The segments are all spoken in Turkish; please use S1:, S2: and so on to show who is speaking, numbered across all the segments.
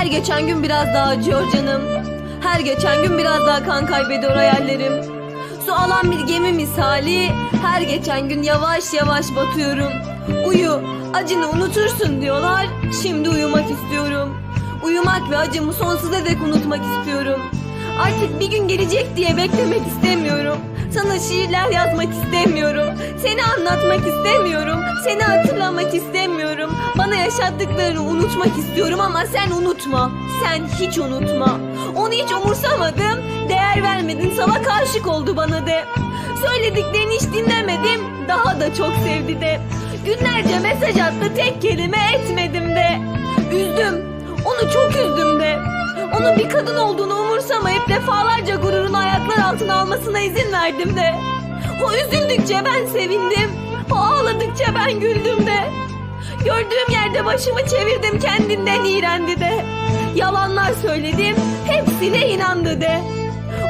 S1: Her geçen gün biraz daha acıyor canım. Her geçen gün biraz daha kan kaybediyor hayallerim. Su alan bir gemi misali her geçen gün yavaş yavaş batıyorum. Uyu, acını unutursun diyorlar. Şimdi uyumak istiyorum. Uyumak ve acımı sonsuza dek unutmak istiyorum. Artık bir gün gelecek diye beklemek istemiyorum. Sana şiirler yazmak istemiyorum. Anlatmak istemiyorum. Seni hatırlamak istemiyorum. Bana yaşattıklarını unutmak istiyorum ama sen unutma. Sen hiç unutma. Onu hiç umursamadım. Değer vermedin. Salak aşık oldu bana de. Söylediklerini hiç dinlemedim. Daha da çok sevdi de. Günlerce mesaj attı tek kelime etmedim de. Üzdüm. Onu çok üzdüm de. Onun bir kadın olduğunu umursamayıp defalarca gururunu ayaklar altına almasına izin verdim de. O üzüldükçe ben sevindim. O ağladıkça ben güldüm de. Gördüğüm yerde başımı çevirdim kendinden iğrendi de. Yalanlar söyledim hepsine inandı de.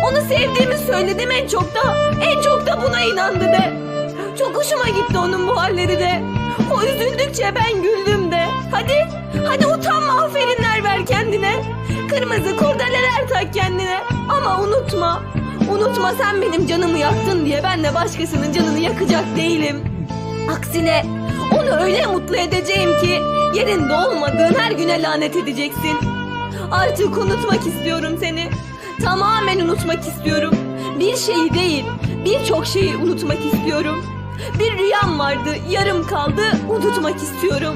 S1: Onu sevdiğimi söyledim en çok da en çok da buna inandı de. Çok hoşuma gitti onun bu halleri de. O üzüldükçe ben güldüm de. Hadi, hadi utanma aferinler ver kendine. Kırmızı kurdeleler tak kendine. Ama unutma, unutma sen benim canımı yaktın diye ben de başkasının canını yakacak değilim. Aksine onu öyle mutlu edeceğim ki yerinde olmadığın her güne lanet edeceksin. Artık unutmak istiyorum seni. Tamamen unutmak istiyorum. Bir şeyi değil, birçok şeyi unutmak istiyorum. Bir rüyam vardı, yarım kaldı, unutmak istiyorum.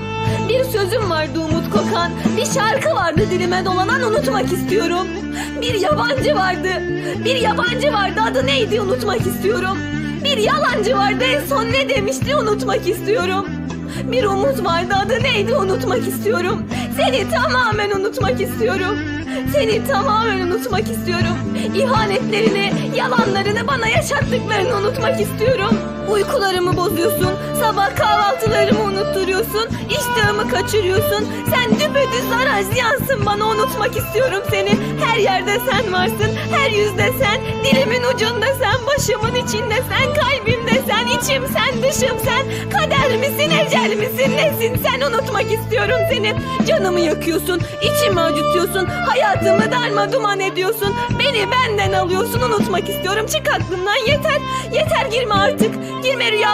S1: Bir sözüm vardı umut kokan, bir şarkı vardı dilime dolanan unutmak istiyorum. Bir yabancı vardı, bir yabancı vardı adı neydi unutmak istiyorum. Bir yalancı vardı en son ne demişti unutmak istiyorum. Bir umut vardı adı neydi unutmak istiyorum. Seni tamamen unutmak istiyorum. Seni tamamen unutmak istiyorum. İhanetlerini, yalanlarını bana yaşattıklarını unutmak istiyorum. Uykularımı bozuyorsun, sabah kahvaltılarımı unutturuyorsun, iştahımı kaçırıyorsun. Sen düpedüz zarar ziyansın bana unutmak istiyorum seni. Her yerde sen varsın, her yüzde sen, dilimin ucunda sen, başımın içinde sen, kalbimde sen, içim sen, dışım sen. Kader misin, ecel misin, nesin sen unutmak istiyorum seni. Canımı yakıyorsun, içimi acıtıyorsun, hayatımı darma duman ediyorsun. Beni benden alıyorsun, unutmak istiyorum. Çık aklımdan yeter, yeter girme artık. Girme rüyalarıma.